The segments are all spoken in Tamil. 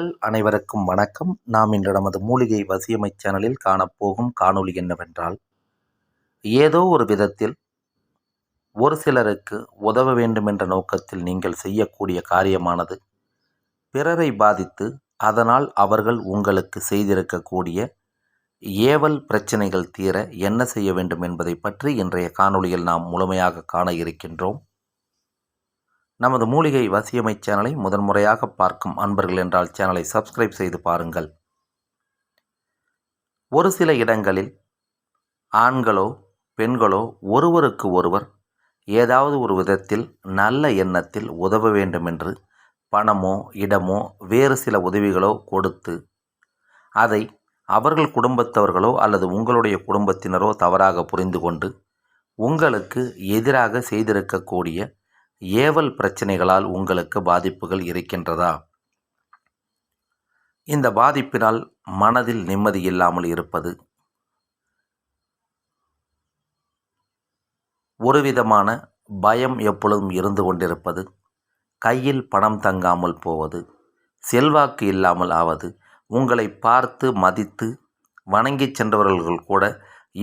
மக்கள் அனைவருக்கும் வணக்கம். நாம் இன்று நமது மூலிகை வசியமை சேனலில் காணப்போகும் காணொளி என்னவென்றால் ஏதோ ஒரு விதத்தில் ஒரு சிலருக்கு உதவ வேண்டும் என்ற நோக்கத்தில் நீங்கள் செய்யக்கூடிய காரியமானது பிறரை பாதித்து அதனால் அவர்கள் உங்களுக்கு செய்திருக்கக்கூடிய ஏவல் பிரச்சனைகள் தீர என்ன செய்ய வேண்டும் என்பதை பற்றி இன்றைய காணொளியில் நாம் முழுமையாக காண இருக்கின்றோம். நமது மூலிகை வசியமை சேனலை முதன்முறையாக பார்க்கும் அன்பர்கள் என்றால் சேனலை சப்ஸ்கிரைப் செய்து பாருங்கள். ஒரு சில இடங்களில் ஆண்களோ பெண்களோ ஒருவருக்கு ஒருவர் ஏதாவது ஒரு விதத்தில் நல்ல எண்ணத்தில் உதவ வேண்டுமென்று பணமோ இடமோ வேறு சில உதவிகளோ கொடுத்து அதை அவர்கள் குடும்பத்தவர்களோ அல்லது உங்களுடைய குடும்பத்தினரோ தவறாக புரிந்து கொண்டு உங்களுக்கு எதிராக செய்திருக்கக்கூடிய ஏவல் பிரச்சனைகளால் உங்களுக்கு பாதிப்புகள் இருக்கின்றதா? இந்த பாதிப்பினால் மனதில் நிம்மதி இல்லாமல் இருப்பது ஒருவிதமான பயம் எப்பொழுதும் இருந்து கொண்டிருப்பது கையில் பணம் தங்காமல் போவது செல்வாக்கு இல்லாமல் ஆவது உங்களை பார்த்து மதித்து வணங்கி சென்றவர்கள் கூட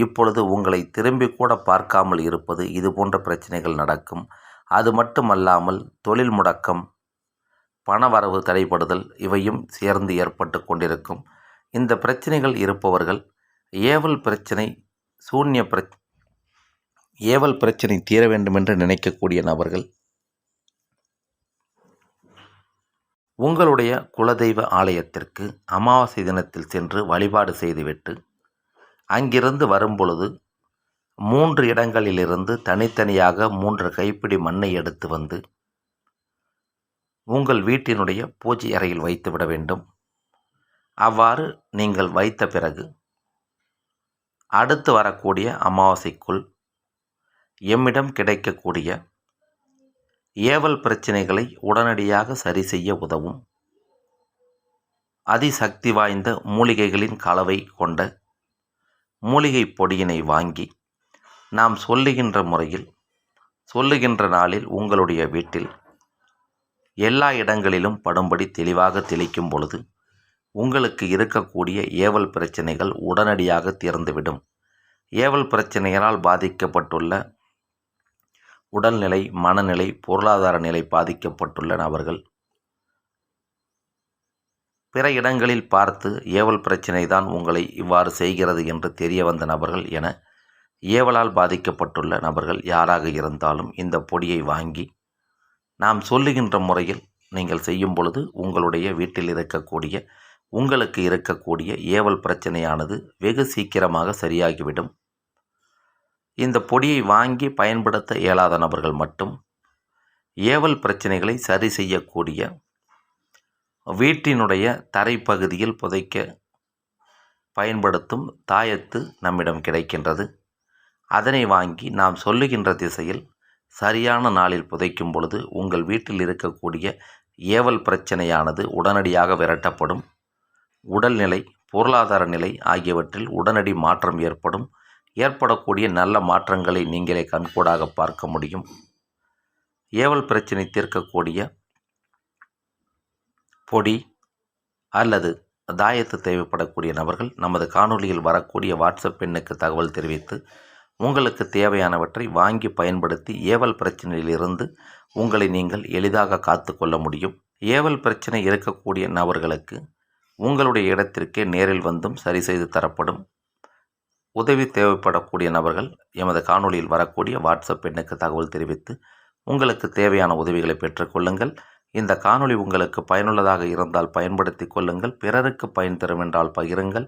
இப்பொழுது உங்களை திரும்பி கூட பார்க்காமல் இருப்பது இது போன்ற பிரச்சனைகள் நடக்கும். அது மட்டுமல்லாமல் தொழில் முடக்கம் பணவரவு தடைப்படுதல் இவையும் சேர்ந்து ஏற்பட்டு கொண்டிருக்கும். இந்த பிரச்சனைகள் இருப்பவர்கள் ஏவல் பிரச்சனை சூன்ய பிர ஏவல் பிரச்சனை தீர வேண்டுமென்று நினைக்கக்கூடிய நபர்கள். உங்களுடைய குலதெய்வ ஆலயத்திற்கு அமாவாசை தினத்தில் சென்று வழிபாடு செய்துவிட்டு அங்கிருந்து வரும்பொழுது மூன்று இடங்களிலிருந்து தனித்தனியாக மூன்று கைப்பிடி மண்ணை எடுத்து வந்து உங்கள் வீட்டினுடைய பூஜை அறையில் வைத்துவிட வேண்டும். அவ்வாறு நீங்கள் வைத்த பிறகு அடுத்து வரக்கூடிய அமாவாசைக்குள் எம்மிடம் கிடைக்கக்கூடிய ஏவல் பிரச்சனைகளை உடனடியாக சரி செய்ய உதவும். அதிசக்தி வாய்ந்த மூலிகைகளின் கலவை கொண்ட மூலிகை பொடியினை வாங்கி நாம் சொல்லுகின்ற முறையில் சொல்லுகின்ற நாளில் உங்களுடைய வீட்டில் எல்லா இடங்களிலும் படும்படி தெளிவாக தெளிக்கும் பொழுது உங்களுக்கு இருக்கக்கூடிய ஏவல் பிரச்சனைகள் உடனடியாக தீர்ந்துவிடும். ஏவல் பிரச்சனைகளால் பாதிக்கப்பட்டுள்ள உடல்நிலை மனநிலை பொருளாதார நிலை பாதிக்கப்பட்டுள்ள நபர்கள் பிற இடங்களில் பார்த்து ஏவல் பிரச்சனை தான் உங்களை இவ்வாறு செய்கிறது என்று தெரிய வந்த நபர்கள் என ஏவலால் பாதிக்கப்பட்டுள்ள நபர்கள் யாராக இருந்தாலும் இந்த பொடியை வாங்கி நாம் சொல்லுகின்ற முறையில் நீங்கள் செய்யும் பொழுது உங்களுடைய வீட்டில் இருக்கக்கூடிய உங்களுக்கு இருக்கக்கூடிய ஏவல் பிரச்சனையானது வெகு சீக்கிரமாக சரியாகிவிடும். இந்த பொடியை வாங்கி பயன்படுத்த இயலாத நபர்கள் மட்டும் ஏவல் பிரச்சனைகளை சரி செய்யக்கூடிய வீட்டினுடைய தரைப்பகுதியில் புதைக்க பயன்படுத்தும் தாயத்து நம்மிடம் கிடைக்கின்றது. அதனை வாங்கி நாம் சொல்லுகின்ற திசையில் சரியான நாளில் புதைக்கும் பொழுது உங்கள் வீட்டில் இருக்கக்கூடிய ஏவல் பிரச்சனையானது உடனடியாக விரட்டப்படும். உடல்நிலை பொருளாதார நிலை ஆகியவற்றில் உடனடி மாற்றம் ஏற்படும். ஏற்படக்கூடிய நல்ல மாற்றங்களை நீங்களே கண்கூடாக பார்க்க முடியும். ஏவல் பிரச்சனை தீர்க்கக்கூடிய பொடி அல்லது தாயத்து தேவைப்படக்கூடிய நபர்கள் நமது காணொலியில் வரக்கூடிய வாட்ஸ்அப் எண்ணுக்கு தகவல் தெரிவித்து உங்களுக்கு தேவையானவற்றை வாங்கி பயன்படுத்தி ஏவல் பிரச்சனையிலிருந்து உங்களை நீங்கள் எளிதாக காத்து கொள்ள முடியும். ஏவல் பிரச்சனை இருக்கக்கூடிய நபர்களுக்கு உங்களுடைய இடத்திற்கே நேரில் வந்தும் சரி செய்து தரப்படும். உதவி தேவைப்படக்கூடிய நபர்கள் எமது காணொலியில் வரக்கூடிய வாட்ஸ்அப் எண்ணுக்கு தகவல் தெரிவித்து உங்களுக்கு தேவையான உதவிகளை பெற்றுக்கொள்ளுங்கள் இந்த காணொளி உங்களுக்கு பயனுள்ளதாக இருந்தால் பயன்படுத்தி கொள்ளுங்கள். பிறருக்கு பயன் தரும் என்றால் பகிருங்கள்.